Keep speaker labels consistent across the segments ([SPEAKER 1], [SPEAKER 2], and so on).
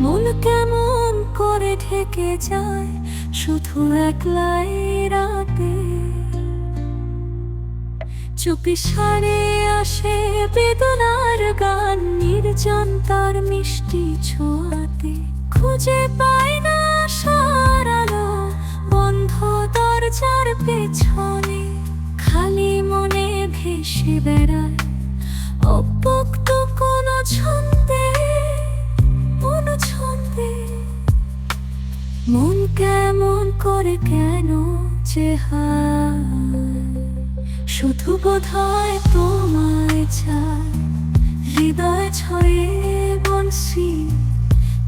[SPEAKER 1] মন কেমন করে ঢেকে যায় শুধু একলাই রাতে? চুপি সারে আসে বেদনার গান, নির্জন তার মিষ্টি ছোঁয়াতে। খুঁজে পায় না সারালো বন্ধ দরজার পেছনে। খালি মনে ভেসে বেড়ায় মন কেমন করে কেন শুধু বোধ হয় তোমায় চায় হৃদয় ছয়ে বংশী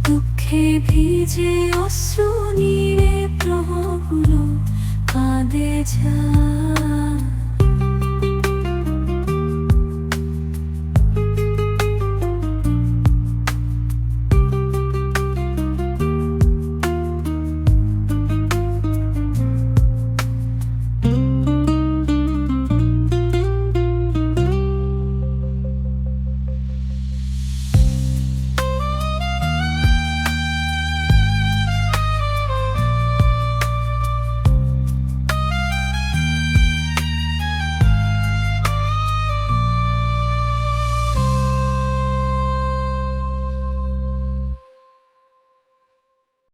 [SPEAKER 1] দুঃখে ভিজে অশ্রু নিয়ে প্রহগুলো